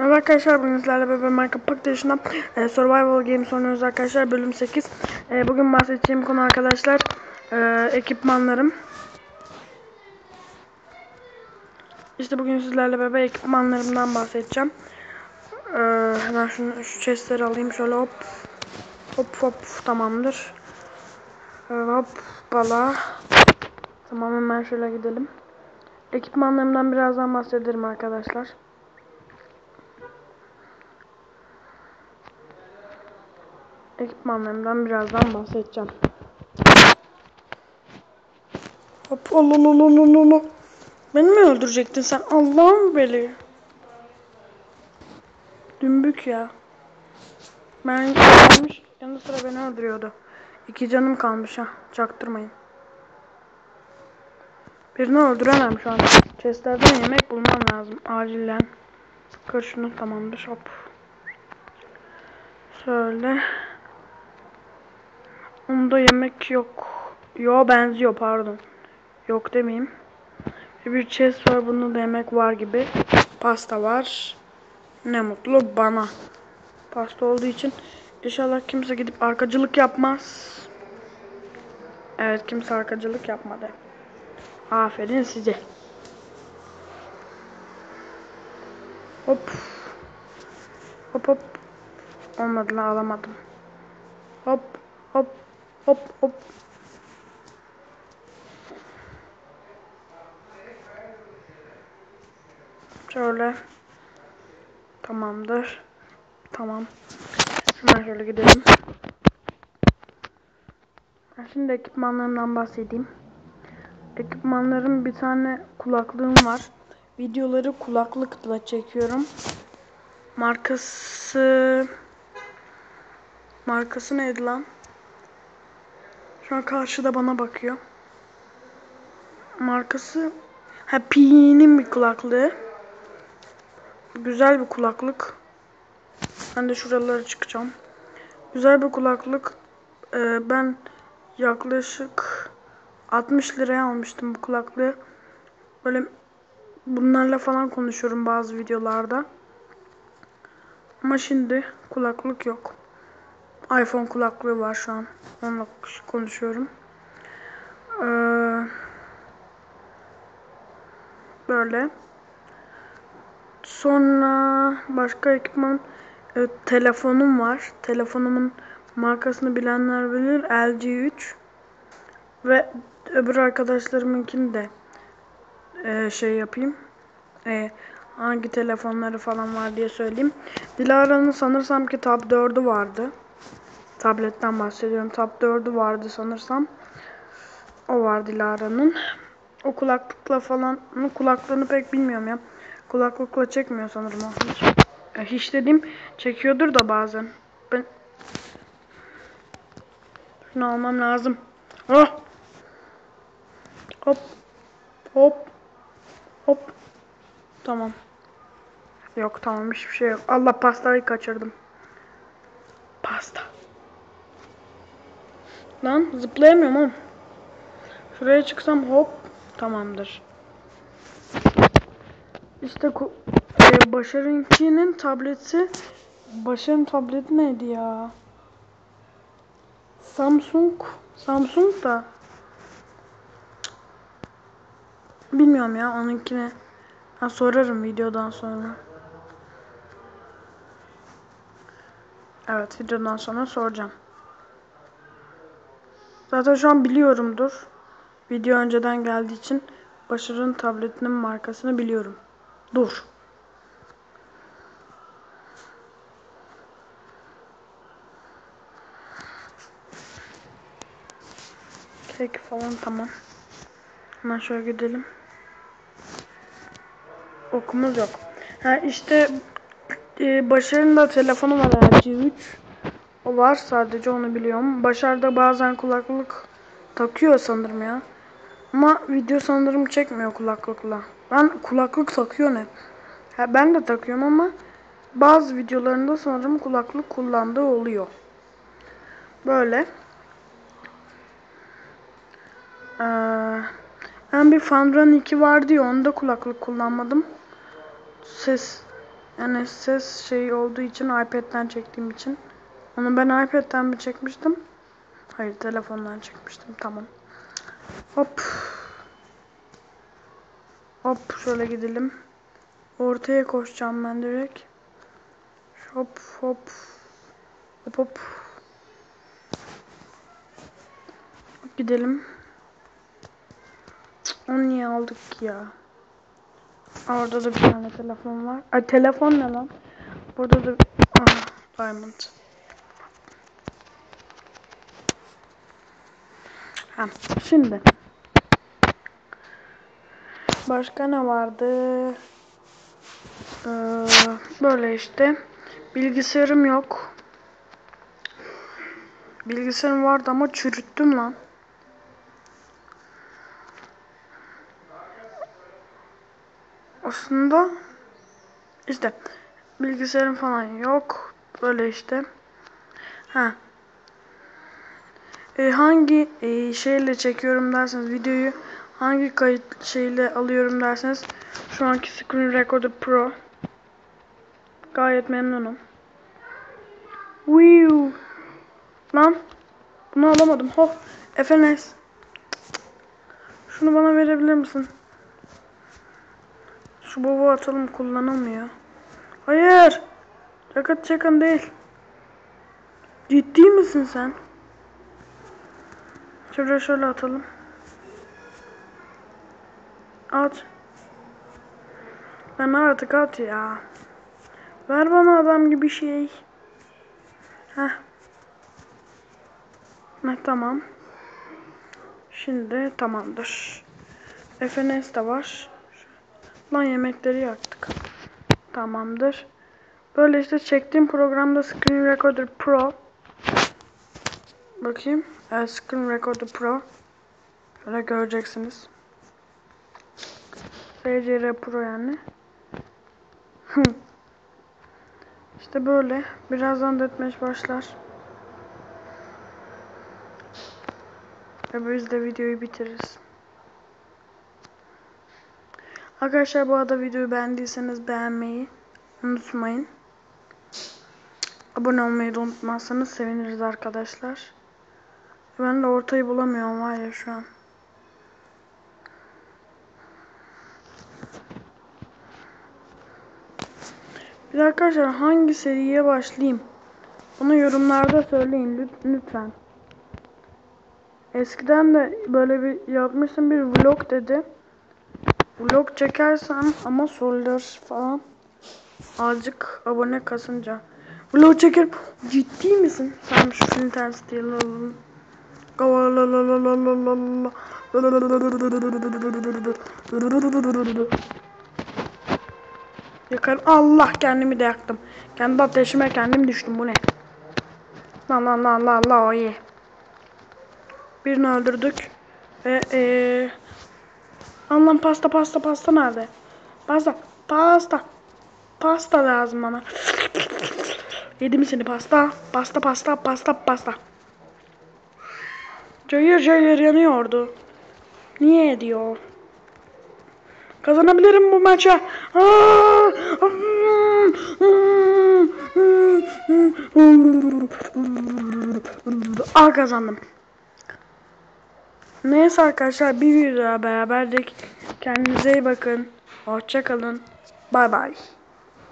Merhaba arkadaşlar bugün sizlerle beraber Minecraft Paktaşı'nda e, Survival Games oynuyoruz arkadaşlar bölüm 8 e, Bugün bahsedeceğim konu arkadaşlar e, ekipmanlarım. İşte bugün sizlerle beraber ekipmanlarımdan bahsedeceğim. E, Hemen şunu, şu chestleri alayım şöyle hop Hop hop tamamdır. E, Hop bala. Tamam hemen şöyle gidelim. Ekipmanlarımdan birazdan bahsederim arkadaşlar ekipmanlarımdan birazdan bahsedeceğim. Hop Allah Beni mi öldürecektin sen? Allah'ım beli. Dümbük ya. Ben gelmiş yanı sıra beni öldürüyordu. İki canım kalmış ha. Çaktırmayın. Birini öldüremem şu an. Chestlerden yemek bulmam lazım. Acilen. Kır şunu tamamdır. Hop. Şöyle. Onda yemek yok. Yo benziyor pardon. Yok demeyeyim. Bir chest var bunda da yemek var gibi. Pasta var. Ne mutlu bana. Pasta olduğu için inşallah kimse gidip arkacılık yapmaz. Evet kimse arkacılık yapmadı. Aferin size. Hop. Hop hop. Olmadı lan alamadım. Hop hop Hop hop. Şöyle. Tamamdır. Tamam. Hemen şöyle gidelim. Şimdi ekipmanlarımdan bahsedeyim. Ekipmanlarım bir tane kulaklığım var. Videoları kulaklıkla çekiyorum. Markası markası neydi lan? Şu an karşıda bana bakıyor. Markası ha Pi'nin bir kulaklığı. Güzel bir kulaklık. Ben de şuralara çıkacağım. Güzel bir kulaklık. Ee, ben yaklaşık 60 liraya almıştım bu kulaklığı. Böyle bunlarla falan konuşuyorum bazı videolarda. Ama şimdi kulaklık yok iPhone kulaklığı var şu an. Onunla konuşuyorum. Ee, böyle. Sonra başka ekipman e, telefonum var. Telefonumun markasını bilenler bilir. LG 3 ve öbür arkadaşlarımınkini de e, şey yapayım. E, hangi telefonları falan var diye söyleyeyim. Dilara'nın sanırsam ki Tab 4'ü vardı. Tabletten bahsediyorum. Tab 4'ü vardı sanırsam. O var Dilara'nın. O kulaklıkla falan kulaklığını pek bilmiyorum ya. Kulaklıkla çekmiyor sanırım o hiç. Ya hiç dediğim çekiyordur da bazen. Ben şunu almam lazım. Oh! Hop. Hop. Hop. Tamam. Yok tamam hiçbir şey yok. Allah pastayı kaçırdım. Pasta. Lan zıplayamıyorum oğlum. Şuraya çıksam hop tamamdır. İşte e, Başar'ınkinin tableti Başar'ın tableti neydi ya? Samsung Samsung da bilmiyorum ya onunkine ha, sorarım videodan sonra. Evet videodan sonra soracağım. Zaten şu an biliyorumdur. Video önceden geldiği için Başar'ın tabletinin markasını biliyorum. Dur. Kek falan tamam. Hemen şöyle gidelim. Okumuz yok. Ha işte e, Başar'ın da telefonu var LG 3. O var sadece onu biliyorum. Başar'da bazen kulaklık takıyor sanırım ya. Ama video sanırım çekmiyor kulaklıkla. Ben kulaklık takıyor ne? Ha, ben de takıyorum ama bazı videolarında sanırım kulaklık kullandığı oluyor. Böyle. Ee, ben bir Fanran 2 vardı ya onda kulaklık kullanmadım. Ses Yani ses şey olduğu için iPad'den çektiğim için. Onu ben iPad'den mi çekmiştim? Hayır telefondan çekmiştim. Tamam. Hop. Hop şöyle gidelim. Ortaya koşacağım ben direkt. Hop hop. Hop hop. Gidelim. Onu niye aldık ya? Orada da bir tane telefon var. Ay telefon ne lan? Burada da ah, diamond. Ha, şimdi başka ne vardı? Ee, böyle işte. Bilgisayarım yok. Bilgisayarım vardı ama çürüttüm lan. Aslında işte bilgisayarım falan yok. Böyle işte. Ha. E, hangi e, şeyle çekiyorum derseniz videoyu hangi kayıt şeyle alıyorum derseniz şu anki Screen Recorder Pro gayet memnunum. Wiu. Lan bunu alamadım. Ho. FNS. Şunu bana verebilir misin? Şu baba atalım kullanılmıyor. Hayır. Çakın çakın değil. Ciddi misin sen? Şöyle şöyle atalım. At. Ben artık at ya. Ver bana adam gibi şey. Heh. Heh tamam. Şimdi tamamdır. FNS de var. Lan yemekleri yaktık. Tamamdır. Böyle işte çektiğim programda Screen Recorder Pro. Bakayım. Screen Recorder Pro. Şöyle göreceksiniz. SCR Pro yani. işte böyle. Birazdan deathmatch başlar. Ve biz de videoyu bitiririz. Arkadaşlar bu arada videoyu beğendiyseniz beğenmeyi unutmayın. Abone olmayı da unutmazsanız seviniriz arkadaşlar. Ben de ortayı bulamıyorum var ya şu an. Bir arkadaşlar hangi seriye başlayayım? Bunu yorumlarda söyleyin lütfen. Eskiden de böyle bir yapmıştım bir vlog dedi. Vlog çekersem ama sorular falan azıcık abone kasınca. Vlog çeker. Ciddi misin? Sen şu film tersi değil. Yakar. Allah kendimi de yaktım. Kendi ateşime kendim düştüm. Bu ne? Lan lan lan lan lan o iyi. Birini öldürdük. Ve ee, Allah'ım pasta pasta pasta nerede? Pasta pasta. Pasta lazım bana. Yedim seni pasta. Pasta pasta pasta pasta. Cayır cayır yanıyordu. Niye ediyor? Kazanabilirim bu maça. Aa kazandım. Neyse arkadaşlar bir videoda beraberdik. Kendinize iyi bakın. Hoşçakalın. Bay bay.